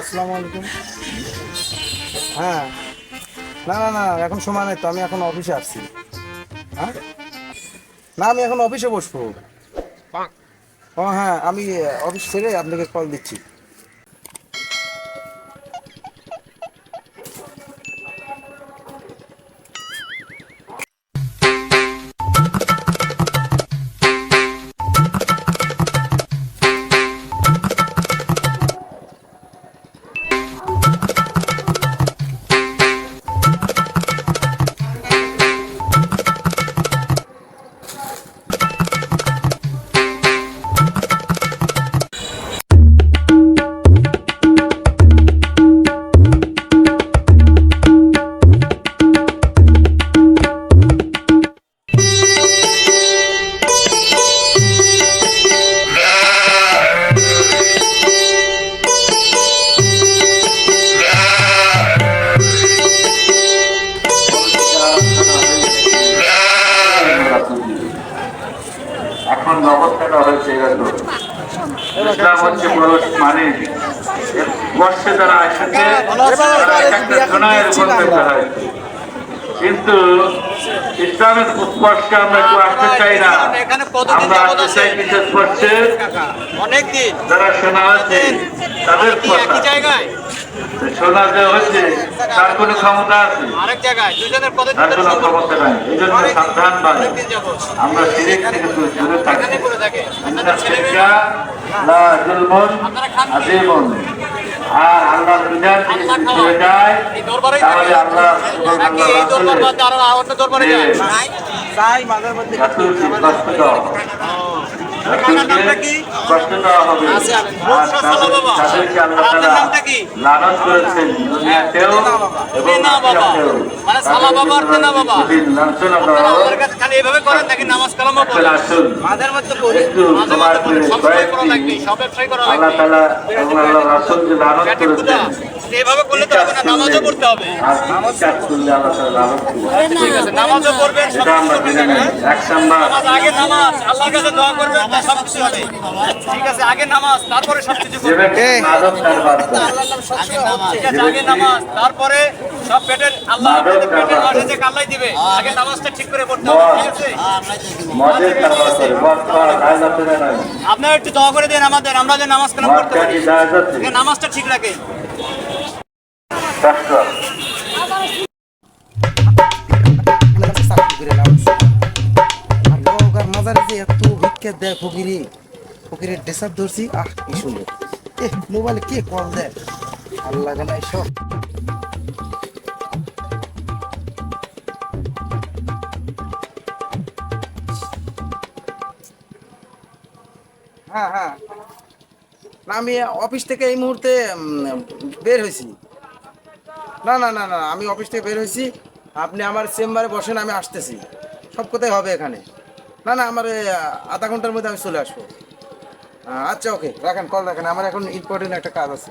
আসসালামু আলাইকুম। হ্যাঁ। না না না এখন সময় নেই তো আমি এখন অফিসে আসছি। হ্যাঁ? না আমি এখন অফিসে বসবো। ও হ্যাঁ আমি অফিস ছেড়ে আপনাকে কল দিচ্ছি। হয়েছে এরকম ইসলাম হচ্ছে মানে বর্ষে যারা এসেছে হয়। কিন্তু ইসলামের স্পর্শে আমরা একটু আসতে চাই না। আমরা আসতে চাই অনেক দিন যারা শোনা আছে তাদের কথা। শোনা যে হচ্ছে তার কোনো ক্ষমতা আছে? তার কোনো ক্ষমতা নাই। এই জন্য সাবধান আমরা সিরিজ থেকে দূরে থাকি। আযীমুন। আর আল্লাহর বিধান থেকে যায় তাহলে আল্লাহ আল্লাহ তাই মাঝের মধ্যে সব ব্যবসায় করা লাগবে এভাবে করলে তো হবে না নামাজও পড়তে হবে। ঠিক আছে নামাজও করবেন সব নাম্বার। নামাজ আগে নামাজ আল্লাহর কাছে দোয়া করবেন সব কিছু হবে। ঠিক আছে আগে নামাজ তারপরে সব কিছু করবেন। আগে নামাজ তারপরে সব পেটের আল্লাহ আপনাদের পেটের দিবে আগে নামাজটা ঠিক করে পড়তে হবে ঠিক আছে? আপনারা একটু দোয়া করে দেন আমাদের আমরা যে নামাজ কালাম করতে পারি। নামাজটা ঠিক রাখে এত ভিক্ষা দেয় ফকিরি ফকিরের ধরছি আহ কি সুন্দর এ মোবাইলে কে কল দেয় ভালো লাগে না হ্যাঁ হ্যাঁ। না, আমি অফিস থেকে এই মুহূর্তে বের হয়েছি। না না না না, আমি অফিস থেকে বের হয়েছি। আপনি আমার চেম্বারে বসেন, আমি আসতেছি। সব কোথায় হবে এখানে। না না, আমার আধা ঘণ্টার মধ্যে আমি চলে আসব। আচ্ছা ওকে, রাখেন, কল রাখেন। আমার এখন ইম্পর্টেন্ট একটা কাজ আছে।